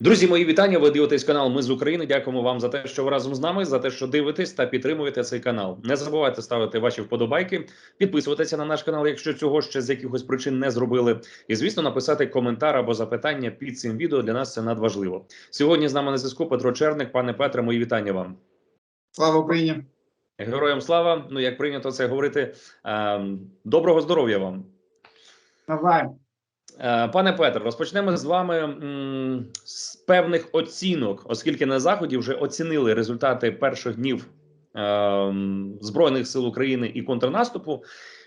Друзі, мої вітання. Ви дивитесь канал Ми з України. Дякуємо вам за те, що ви разом з нами, за те, що дивитесь та підтримуєте цей канал. Не забувайте ставити ваші вподобайки, підписуватися на наш канал, якщо цього ще з якихось причин не зробили. І звісно, написати коментар або запитання під цим відео. Для нас це надважливо. Сьогодні з нами на зв'язку Петро Черник. Пане Петре, мої вітання вам. Слава Україні! Героям слава. Ну як прийнято це говорити. е, Доброго здоров'я вам. Навзаєм. Е, Пане Петре, розпочнемо з вами з певних оцінок, оскільки на заході вже оцінили результати перших днів е, збройних сил України і контрнаступу.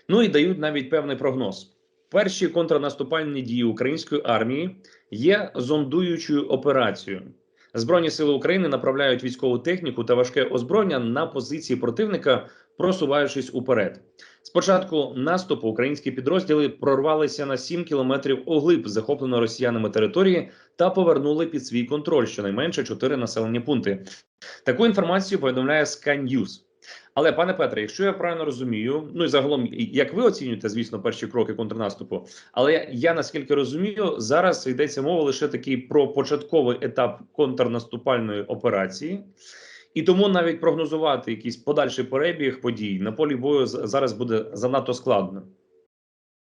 Ну і дають навіть певний прогноз. Перші контрнаступальні дії української армії є зондуючою операцією. Збройні сили України направляють військову техніку та важке озброєння на позиції противника, просуваючись уперед. Спочатку наступу українські підрозділи прорвалися на 7 кілометрів оглиб захопленої росіянами території та повернули під свій контроль щонайменше 4 населені пункти. Таку інформацію повідомляє Sky News. Але пане Петре, якщо я правильно розумію, ну і загалом, як ви оцінюєте, звісно, перші кроки контрнаступу, але я, наскільки розумію, зараз йдеться мова лише такий про початковий етап контрнаступальної операції. І тому навіть прогнозувати якийсь подальший перебіг подій на полі бою зараз буде занадто складно.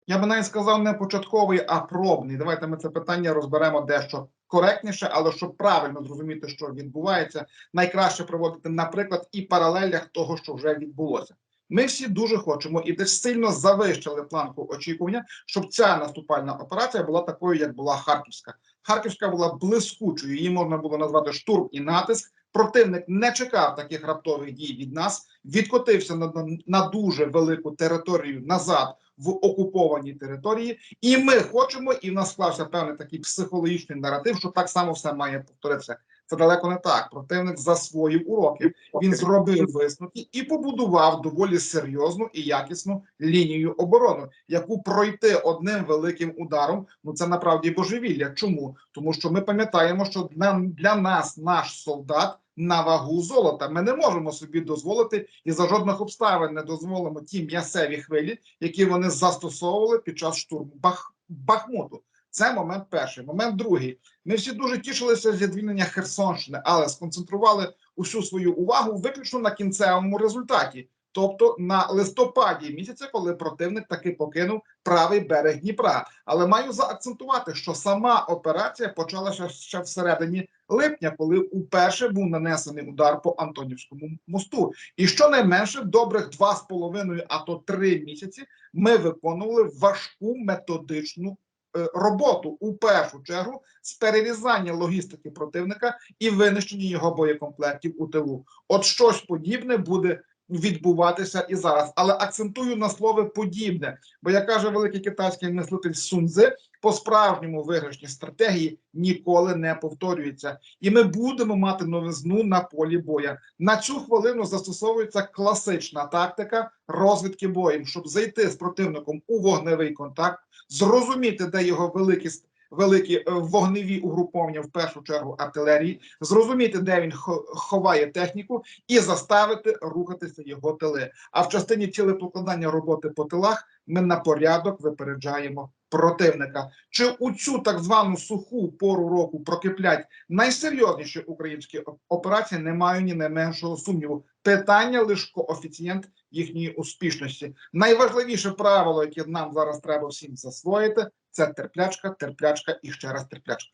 Я би навіть сказав не початковий, а пробний. Давайте ми це питання розберемо дещо коректніше, але щоб правильно зрозуміти, що відбувається, найкраще проводити, наприклад, і паралелях того, що вже відбулося. Ми всі дуже хочемо і десь сильно завищили планку очікування, щоб ця наступальна операція була такою, як була Харківська. Харківська була блискучою, її можна було назвати штурм і натиск. Противник не чекав таких раптових дій від нас, відкотився на, на, дуже велику територію назад в окупованій території, і ми хочемо, і в нас склався певний такий психологічний наратив, що так само все має повторитися. Це далеко не так. Противник засвоїв уроки. Він зробив висновки і побудував доволі серйозну і якісну лінію оборони, яку пройти одним великим ударом. Ну це направді божевілля. Чому? Тому що ми пам'ятаємо, що для, для нас наш солдат на вагу золота. Ми не можемо собі дозволити і за жодних обставин не дозволимо ті м'ясеві хвилі, які вони застосовували під час штурму Бах... Бахмуту. Це момент перший. Момент другий. Ми всі дуже тішилися зі звільнення Херсонщини, але сконцентрували усю свою увагу виключно на кінцевому результаті, тобто на листопаді місяця, коли противник таки покинув правий берег Дніпра. Але маю заакцентувати, що сама операція почалася ще всередині липня, коли уперше був нанесений удар по Антонівському мосту. І щонайменше добрих два з половиною, а то три місяці ми виконували важку методичну е, роботу у першу чергу з перерізання логістики противника і винищення його боєкомплектів у тилу. От щось подібне буде відбуватися і зараз. Але акцентую на слово подібне, бо як каже великий китайський мислитель Суньцзи, по справжньому виграшні стратегії ніколи не повторюються, і ми будемо мати новизну на полі боя. На цю хвилину застосовується класична тактика розвідки боєм, щоб зайти з противником у вогневий контакт, зрозуміти, де його великі ст- великі е, вогневі угруповання, в першу чергу артилерії, зрозуміти, де він хо- ховає техніку, і заставити рухатися його тили. А в частині цілепокладання роботи по тилах ми на порядок випереджаємо противника. Чи у цю так звану суху пору року прокиплять найсерйозніші українські операції? Не маю ні найменшого сумніву. Питання лише коефіцієнт їхньої успішності. Найважливіше правило, яке нам зараз треба всім засвоїти, це терплячка, терплячка і ще раз терплячка.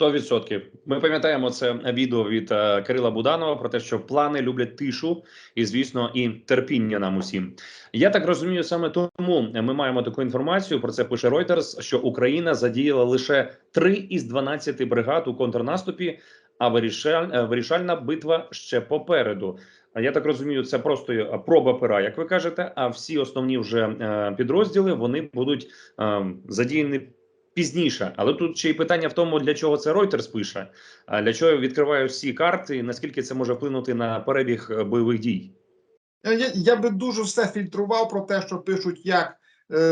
100%. Ми пам'ятаємо це відео від е, Кирила Буданова про те, що плани люблять тишу і, звісно, і терпіння нам усім. Я так розумію, саме тому ми маємо таку інформацію. Про це пише Reuters, що Україна задіяла лише 3 із 12 бригад у контрнаступі, а вирішаль, е, вирішальна битва ще попереду. Я так розумію, це просто е, проба пера, як ви кажете. А всі основні вже е, підрозділи вони будуть задіяні пізніше. Але тут ще й питання в тому, для чого це Reuters пише, для чого відкриває всі карти, і наскільки це може вплинути на перебіг бойових дій. Я, я, би дуже все фільтрував про те, що пишуть як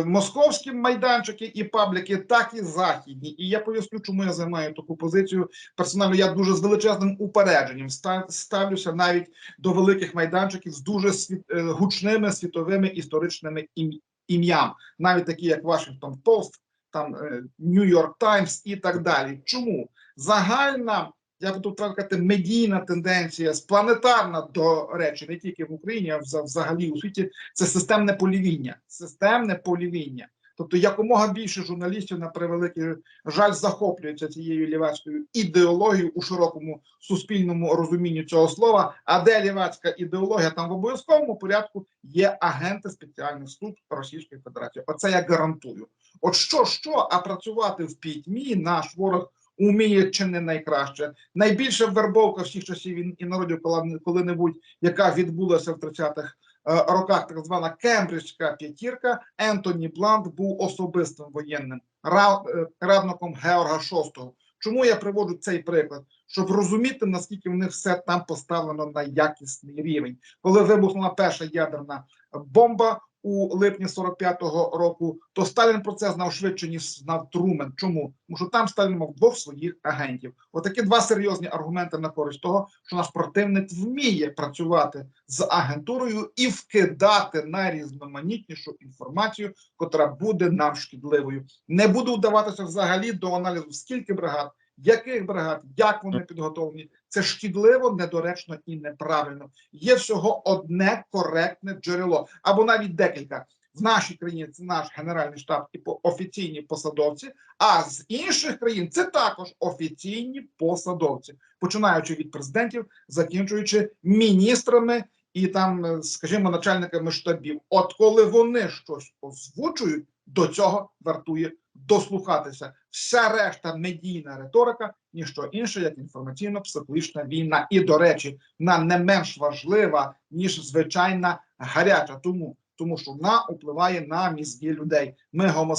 московські майданчики і пабліки, так і західні. І я поясню, чому я займаю таку позицію. Персонально я дуже з величезним упередженням ста- ставлюся навіть до великих майданчиків з дуже світ, е, гучними світовими історичними ім, ім'ям, навіть такі як Вашингтон Пост. там Нью-Йорк Таймс і так далі. Чому загальна? Я буду казати, медійна тенденція, спланетарна, до речі, не тільки в Україні, а вза- взагалі у світі, це системне полівіння. Системне полівіння. Тобто якомога більше журналістів на превеликий жаль захоплюються цією лівацькою ідеологією у широкому суспільному розумінні цього слова. А де лівацька ідеологія, там в обов'язковому порядку є агенти спеціальних служб Російської Федерації. Оце я гарантую. От що, що, а працювати в пітьмі наш ворог уміє чи не найкраще. Найбільша вербовка всіх часів і- і народів коли- коли-небудь, яка відбулася в 30-х е, роках, так звана Кембриджська п'ятірка. Ентоні Блант був особистим воєнним е, радником Георга VI. Чому я приводжу цей приклад? Щоб розуміти, наскільки в них все там поставлено на якісний рівень. Коли вибухнула перша ядерна бомба у липні 45-го року, то Сталін про це знав швидше, ніж знав Трумен. Чому? Тому що там Сталін мав двох своїх агентів. Отакі два серйозні аргументи на користь того, що наш противник вміє працювати з агентурою і вкидати найрізноманітнішу інформацію, котра буде нам шкідливою. Не буду вдаватися взагалі до аналізу, скільки бригад, яких бригад, як вони підготовлені. Це шкідливо, недоречно і неправильно. Є всього одне коректне джерело, або навіть декілька. В нашій країні це наш генеральний штаб і по- офіційні посадовці. А з інших країн це також офіційні посадовці, починаючи від президентів, закінчуючи міністрами і там, е, скажімо, начальниками штабів. От коли вони щось озвучують, до цього вартує дослухатися. Вся решта медійна риторика ніщо інше, як інформаційно-психологічна війна. І, до речі, вона не менш важлива, ніж звичайна гаряча. Тому тому що вона впливає на мізки людей. Ми гомо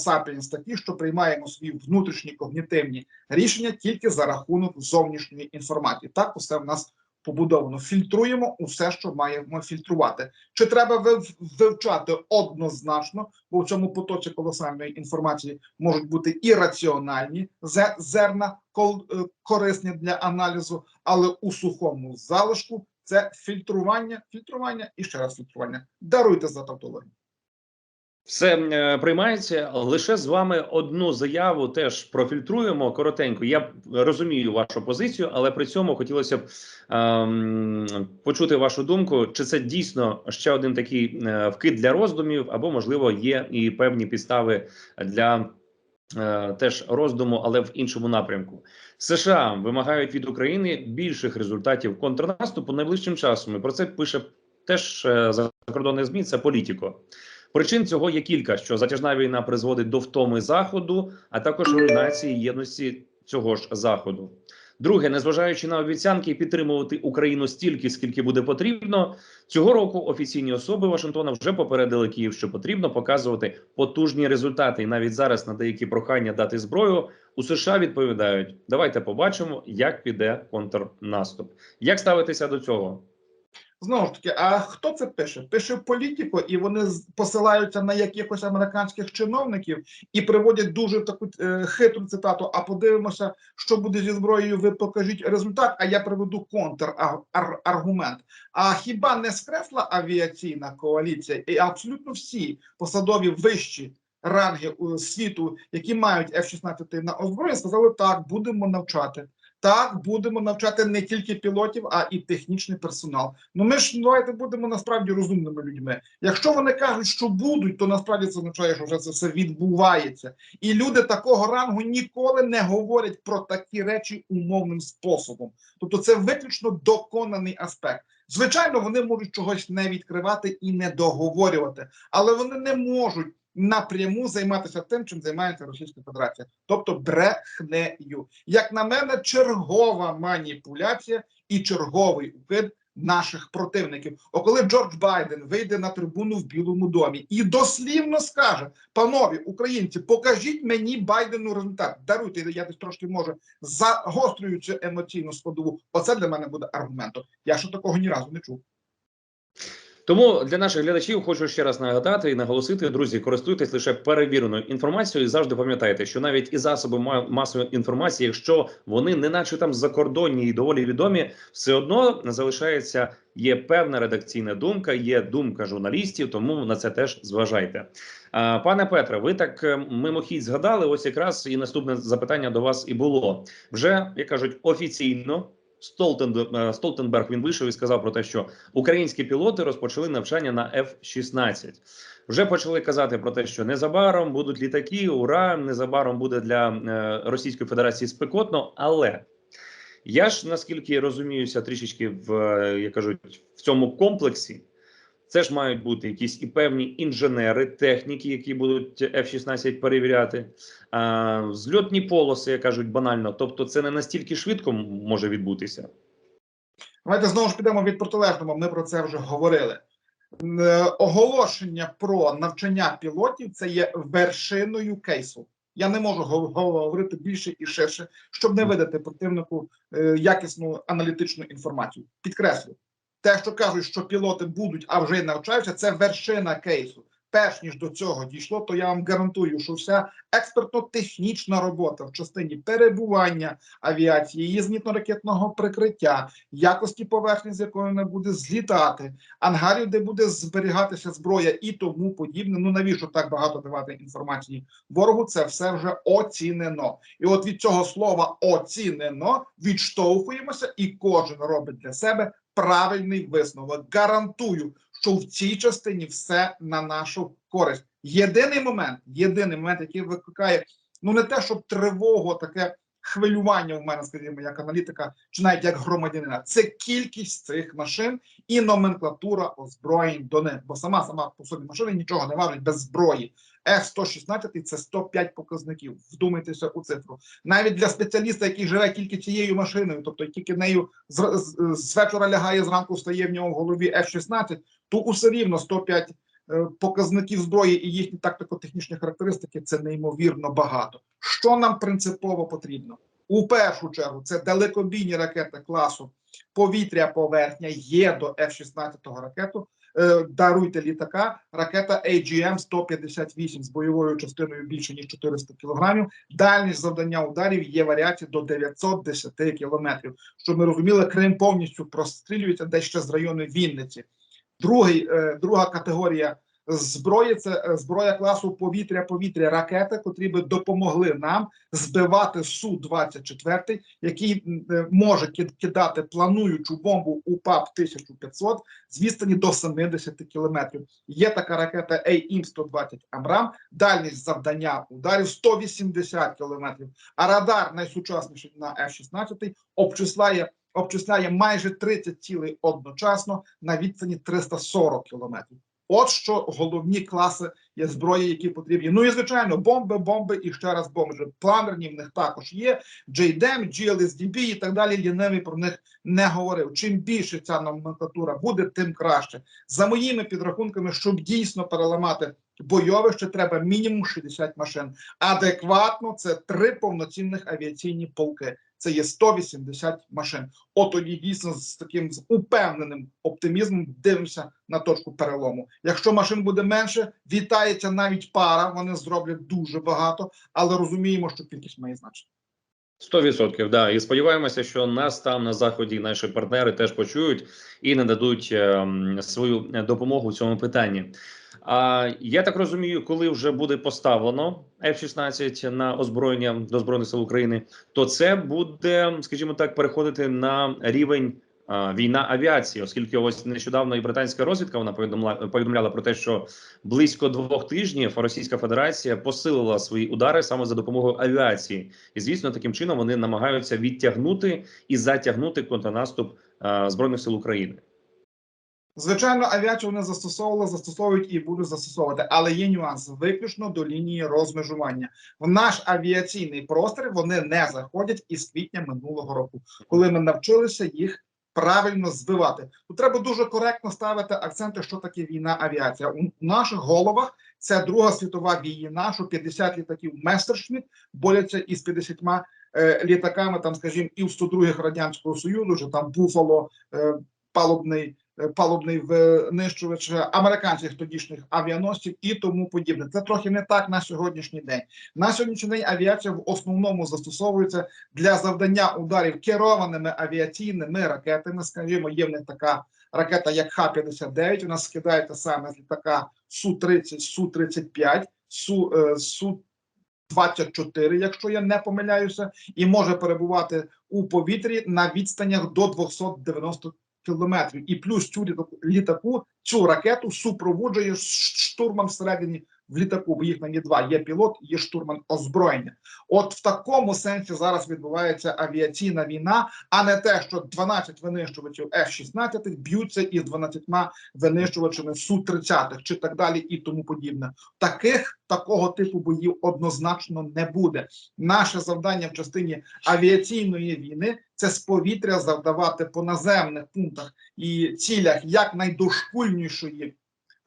такі, що приймаємо свої внутрішні когнітивні рішення тільки за рахунок зовнішньої інформації. Так усе в нас побудовано. Фільтруємо усе, що маємо фільтрувати. Чи треба вивчати однозначно, бо в цьому потоці колосальної інформації можуть бути і раціональні зерна е, корисні для аналізу, але у сухому залишку це фільтрування, фільтрування і ще раз фільтрування. Даруйте за тавтологію. Все е, приймається лише з вами одну заяву. Теж профільтруємо коротенько. Я розумію вашу позицію, але при цьому хотілося б ем, почути вашу думку. Чи це дійсно ще один такий е, вкид для роздумів, або можливо є і певні підстави для е, теж роздуму, але в іншому напрямку. США вимагають від України більших результатів контрнаступу найближчим часом. І про це пише теж е, закордонне змі. Це політико. Причин цього є кілька: що затяжна війна призводить до втоми заходу, а також руйнації єдності цього ж заходу. Друге, незважаючи на обіцянки підтримувати Україну стільки, скільки буде потрібно, цього року офіційні особи Вашингтона вже попередили Київ, що потрібно показувати потужні результати. І навіть зараз на деякі прохання дати зброю у США відповідають: давайте побачимо, як піде контрнаступ. Як ставитися до цього? Знову ж таки, а хто це пише? Пише політико, і вони посилаються на якихось американських чиновників і приводять дуже таку е, хитру цитату. А подивимося, що буде зі зброєю. Ви покажіть результат. А я приведу контраргумент. А хіба не скресла авіаційна коаліція і абсолютно всі посадові вищі ранги е, світу, які мають F-16 на озброєнні, сказали так, будемо навчати. Так, будемо навчати не тільки пілотів, а і технічний персонал. Ну ми ж давайте будемо насправді розумними людьми. Якщо вони кажуть, що будуть, то насправді це означає, що вже це все відбувається. І люди такого рангу ніколи не говорять про такі речі умовним способом. Тобто, це виключно доконаний аспект. Звичайно, вони можуть чогось не відкривати і не договорювати, але вони не можуть напряму займатися тим, чим займається Російська Федерація, тобто брехнею. Як на мене, чергова маніпуляція і черговий укид наших противників. О, коли Джордж Байден вийде на трибуну в Білому домі і дослівно скаже: панові українці, покажіть мені Байдену результат. Даруйте, я десь трошки може цю емоційну складову. Оце для мене буде аргументом. Я ще такого ні разу не чув. Тому для наших глядачів хочу ще раз нагадати і наголосити, друзі, користуйтесь лише перевіреною інформацією. і Завжди пам'ятайте, що навіть і засоби ма- масової інформації, якщо вони не наче там закордонні і доволі відомі, все одно залишається є певна редакційна думка, є думка журналістів. Тому на це теж зважайте. Пане Петре, ви так е, мимохідь згадали. Ось якраз і наступне запитання до вас і було вже, як кажуть, офіційно. Е, Столтенберг він вийшов і сказав про те, що українські пілоти розпочали навчання на F-16. Вже почали казати про те, що незабаром будуть літаки. Ура! Незабаром буде для е, Російської Федерації спекотно. Але я ж наскільки розуміюся, трішечки в я як кажуть в цьому комплексі. Це ж мають бути якісь і певні інженери, техніки, які будуть F-16 перевіряти. А, зльотні полоси, як кажуть, банально. Тобто, це не настільки швидко може відбутися. Давайте знову ж підемо від протилежного. Ми про це вже говорили. Е, Оголошення про навчання пілотів це є вершиною кейсу. Я не можу гов- гов- говорити більше і ширше, щоб не видати противнику е, якісну аналітичну інформацію. Підкреслю, те, що кажуть, що пілоти будуть, а вже й навчаються, це вершина кейсу. Перш ніж до цього дійшло, то я вам гарантую, що вся експертно-технічна робота в частині перебування авіації, її зенітно-ракетного прикриття, якості поверхні, з якої вона буде злітати, ангарів, де буде зберігатися зброя і тому подібне. Ну навіщо так багато давати інформації ворогу? Це все вже оцінено. І от від цього слова оцінено відштовхуємося, і кожен робить для себе правильний висновок. Гарантую, що в цій частині все на нашу користь. Єдиний момент, єдиний момент, який викликає ну не те, щоб тривогу, таке хвилювання в мене, скажімо, як аналітика, чи навіть як громадянина, це кількість цих машин і номенклатура озброєнь до них. Бо сама сама по собі машина нічого не важить без зброї. F-116 – це 105 показників. Вдумайтеся у цифру. Навіть для спеціаліста, який живе тільки цією машиною, тобто тільки нею з, з, з вечора лягає зранку, стає в нього в голові F-16, то усе рівно 105 е, показників зброї і їхні тактико-технічні характеристики це неймовірно багато. Що нам принципово потрібно? У першу чергу це далекобійні ракети класу повітря-поверхня є до F-16 ракету. Е, даруйте літака, ракета AGM-158 з бойовою частиною більше ніж 400 кілограмів. Дальність завдання ударів є варіації до 910 кілометрів. Щоб ми розуміли, Крим повністю прострілюється дещо з району Вінниці. Другий, е, друга категорія зброї це е, зброя класу повітря-повітря ракети, котрі би допомогли нам збивати су 24 який е, може ки- кидати плануючу бомбу УПАП 1500 з відстані до 70 кілометрів. Є така ракета AIM-120 Амрам, дальність завдання ударів 180 кілометрів. А радар найсучасніший на F-16 обчисляє обчисляє майже 30 цілей одночасно на відстані 340 кілометрів. От що головні класи є зброї, які потрібні. Ну і звичайно, бомби, бомби і ще раз бомби. Планерні в них також є. JDM, GLSDB і так далі. Ліневий про них не говорив. Чим більше ця номенклатура буде, тим краще. За моїми підрахунками, щоб дійсно переламати бойовище, треба мінімум 60 машин. Адекватно це три повноцінних авіаційні полки. Це є 180 машин. От тоді дійсно з таким з упевненим оптимізмом дивимося на точку перелому. Якщо машин буде менше, вітається навіть пара. Вони зроблять дуже багато, але розуміємо, що кількість має значення. 100%, да. І сподіваємося, що нас там на заході наші партнери теж почують і нададуть ем, свою допомогу в цьому питанні. А я так розумію, коли вже буде поставлено F-16 на озброєння до збройних сил України, то це буде, скажімо так, переходити на рівень. Війна авіації, оскільки ось нещодавно і британська розвідка вона повідомляла, повідомляла про те, що близько двох тижнів Російська Федерація посилила свої удари саме за допомогою авіації, і звісно, таким чином вони намагаються відтягнути і затягнути контрнаступ а, збройних сил України. Звичайно, авіацію вони застосовували, застосовують і будуть застосовувати, але є нюанс виключно до лінії розмежування. В наш авіаційний простір вони не заходять із квітня минулого року, коли ми навчилися їх правильно збивати. Тут треба дуже коректно ставити акценти, що таке війна авіація. У наших головах це Друга світова війна, що 50 літаків Местершміт борються із 50 е, літаками, там, скажімо, і в 102-х радянського союзу, що там Буфало, е, палубний палубний винищувач американських тодішніх авіаносців і тому подібне. Це трохи не так на сьогоднішній день. На сьогоднішній день авіація в основному застосовується для завдання ударів керованими авіаційними ракетами. Скажімо, є в них така ракета, як Х-59. Вона скидається саме з літака Су-30, Су-35, Су, е, Су 24, якщо я не помиляюся, і може перебувати у повітрі на відстанях до 290 кілометрів. І плюс цю літаку, цю ракету супроводжує штурмом всередині в літаку, бо їх на ній два є пілот, є штурман озброєння. От в такому сенсі зараз відбувається авіаційна війна, а не те, що 12 винищувачів F-16 б'ються із 12 винищувачами Су-30 чи так далі, і тому подібне. Таких такого типу боїв однозначно не буде. Наше завдання в частині авіаційної війни це з повітря завдавати по наземних пунктах і цілях якнайдошкульнішої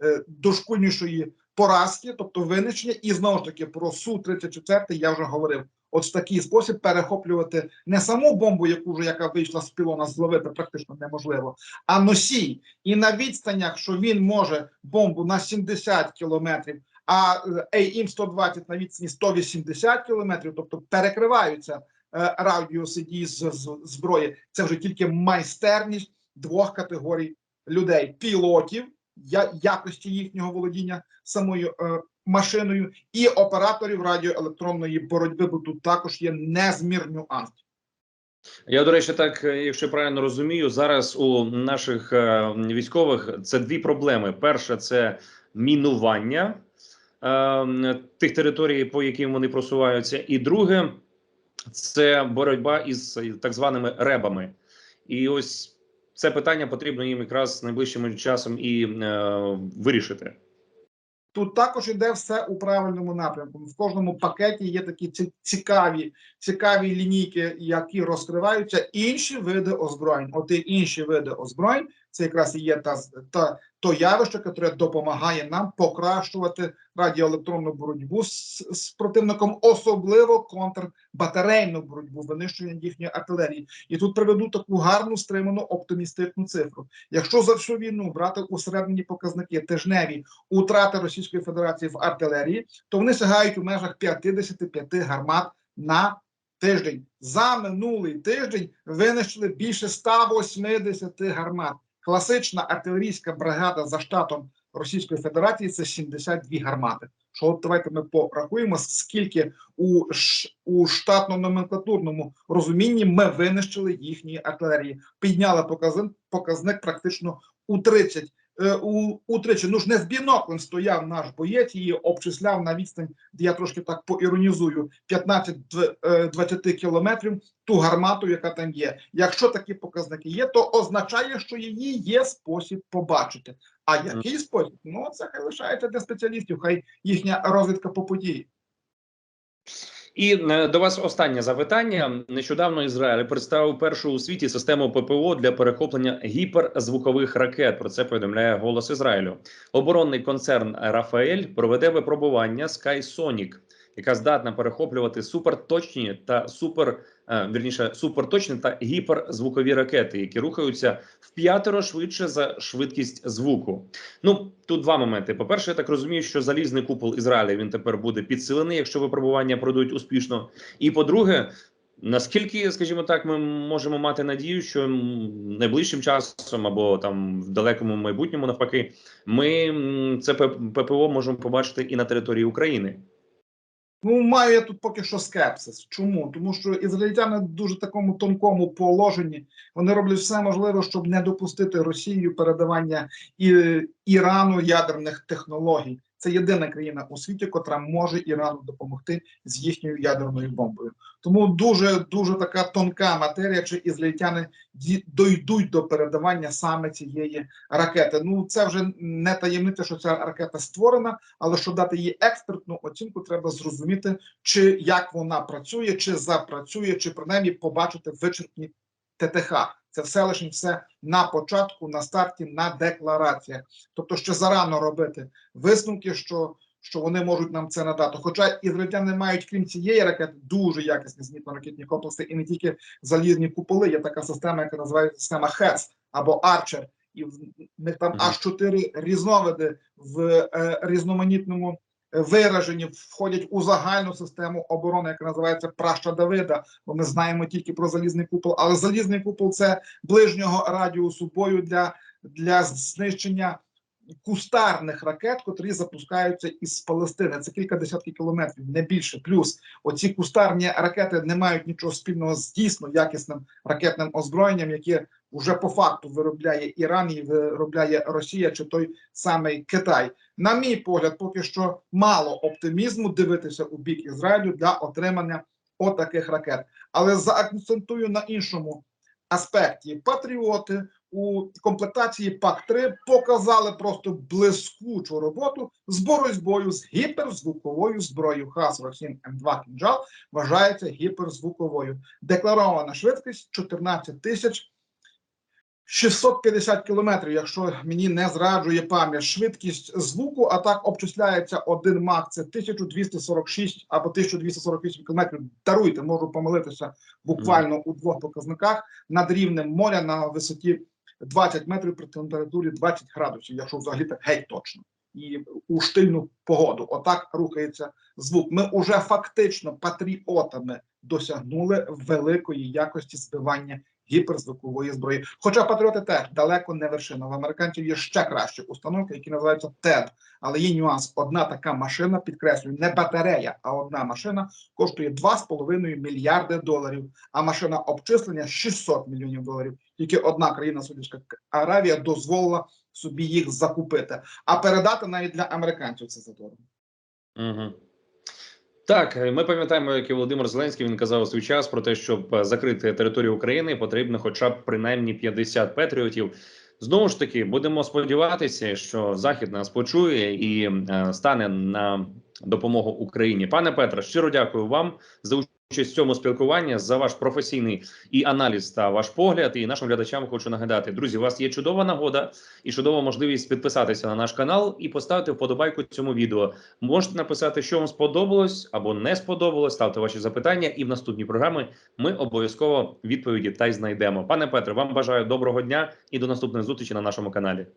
е, дошкульнішої поразки, тобто винищення, і знову ж таки про су 34 я вже говорив. От в такий спосіб перехоплювати не саму бомбу, яку вже яка вийшла з пілона, зловити практично неможливо, а носій. І на відстанях, що він може бомбу на 70 кілометрів, а е, AIM-120 на відстані 180 кілометрів, тобто перекриваються е, радіуси дії з, з зброї. Це вже тільки майстерність двох категорій людей: пілотів, якості їхнього володіння самою е, машиною, і операторів радіоелектронної боротьби, бо тут також є незмір нюансів. Я, до речі, так, е, якщо правильно розумію, зараз у наших е, військових це дві проблеми: перша це мінування е, тих територій, по яким вони просуваються, і друге це боротьба із так званими ребами. І ось це питання потрібно їм якраз найближчим часом і е, вирішити. Тут також іде все у правильному напрямку. В кожному пакеті є такі цікаві, цікаві лінійки, які розкриваються інші види озброєнь. От і інші види озброєнь це якраз і є та, та то явище, яке допомагає нам покращувати радіоелектронну боротьбу з, з противником, особливо контрбатарейну боротьбу, винищення їхньої артилерії. І тут приведу таку гарну стриману оптимістичну цифру. Якщо за всю війну брати усередині показники тижневі утрати Російської Федерації в артилерії, то вони сягають у межах 55 гармат на тиждень. За минулий тиждень винищили більше 180 гармат. Класична артилерійська бригада за штатом Російської Федерації це 72 гармати. Що от давайте ми порахуємо, скільки у, у штатно-номенклатурному розумінні ми винищили їхні артилерії. Підняли показник, показник практично у 30 е, у, утричі. Ну ж не з біноклем стояв наш боєць і обчисляв на відстань, де я трошки так поіронізую, 15-20 кілометрів ту гармату, яка там є. Якщо такі показники є, то означає, що її є спосіб побачити. А який спосіб? Ну це хай лишається для спеціалістів, хай їхня розвідка по події. І е, до вас останнє запитання. Нещодавно Ізраїль представив першу у світі систему ППО для перехоплення гіперзвукових ракет. Про це повідомляє голос Ізраїлю. Оборонний концерн Рафаель проведе випробування Skysonic, яка здатна перехоплювати суперточні та супер е, вірніше суперточні та гіперзвукові ракети, які рухаються в п'ятеро швидше за швидкість звуку. Ну тут два моменти. По перше, я так розумію, що залізний купол Ізраїля він тепер буде підсилений, якщо випробування пройдуть успішно. І по-друге, наскільки, скажімо так, ми можемо мати надію, що найближчим часом або там в далекому майбутньому, навпаки, ми це ППО можемо побачити і на території України. Ну, маю я тут поки що скепсис. Чому? Тому що ізраїльтяни в дуже такому тонкому положенні. Вони роблять все можливе, щоб не допустити Росію передавання і, Ірану ядерних технологій. Це єдина країна у світі, котра може Ірану допомогти з їхньою ядерною бомбою. Тому дуже дуже така тонка матерія, чи ізраїльтяни ді- дойдуть до передавання саме цієї ракети. Ну це вже не таємниця, що ця ракета створена, але щоб дати їй експертну оцінку, треба зрозуміти, чи як вона працює, чи запрацює, чи принаймні побачити вичерпні ТТХ. Це все лише все на початку, на старті, на деклараціях. Тобто, ще зарано робити висновки, що, що вони можуть нам це надати. Хоча ізраїльтяни мають, крім цієї ракети, дуже якісні зенітно-ракетні комплекси, і не тільки залізні куполи. Є така система, яка називається система ХЕС або Арчер. і в них там аж чотири різновиди в е, різноманітному вираженні входять у загальну систему оборони, яка називається Праща Давида. Бо ми знаємо тільки про залізний купол, але залізний купол це ближнього радіусу бою для, для знищення кустарних ракет, котрі запускаються із Палестини. Це кілька десятків кілометрів, не більше. Плюс оці кустарні ракети не мають нічого спільного з дійсно якісним ракетним озброєнням, яке вже по факту виробляє Іран і виробляє Росія чи той самий Китай. На мій погляд, поки що мало оптимізму дивитися у бік Ізраїлю для отримання отаких ракет. Але заакцентую на іншому аспекті. Патріоти у комплектації ПАК-3 показали просто блискучу роботу з боротьбою з гіперзвуковою зброєю ХАС-47М2 «Кінжал» вважається гіперзвуковою. Декларована швидкість 14 тисяч 650 кілометрів, якщо мені не зраджує пам'ять, швидкість звуку, а так обчисляється один мак, це 1246 або 1248 кілометрів. Даруйте, можу помилитися буквально у двох показниках над рівнем моря на висоті 20 метрів при температурі 20 градусів, якщо взагалі так геть точно. І у штильну погоду. Отак рухається звук. Ми уже фактично патріотами досягнули великої якості збивання гіперзвукової зброї. Хоча патріоти теж далеко не вершина. В американців є ще кращі установки, які називаються TED. Але є нюанс: одна така машина, підкреслюю, не батарея, а одна машина коштує 2,5 мільярди доларів. А машина обчислення 600 мільйонів доларів. Тільки одна країна Саудівська Аравія дозволила собі їх закупити, а передати навіть для американців це задорого. Угу. Так, ми пам'ятаємо, як і Володимир Зеленський він казав у свій час про те, щоб е, закрити територію України, потрібно хоча б принаймні 50 патріотів. Знову ж таки, будемо сподіватися, що Захід нас почує і е, стане на допомогу Україні. Пане Петре, щиро дякую вам за участь в цьому спілкуванні, за ваш професійний і аналіз та ваш погляд. І нашим глядачам хочу нагадати, друзі, у вас є чудова нагода і чудова можливість підписатися на наш канал і поставити вподобайку цьому відео. Можете написати, що вам сподобалось або не сподобалось. Ставте ваші запитання, і в наступній програми ми обов'язково відповіді та й знайдемо. Пане Петре, вам бажаю доброго дня і до наступної зустрічі на нашому каналі.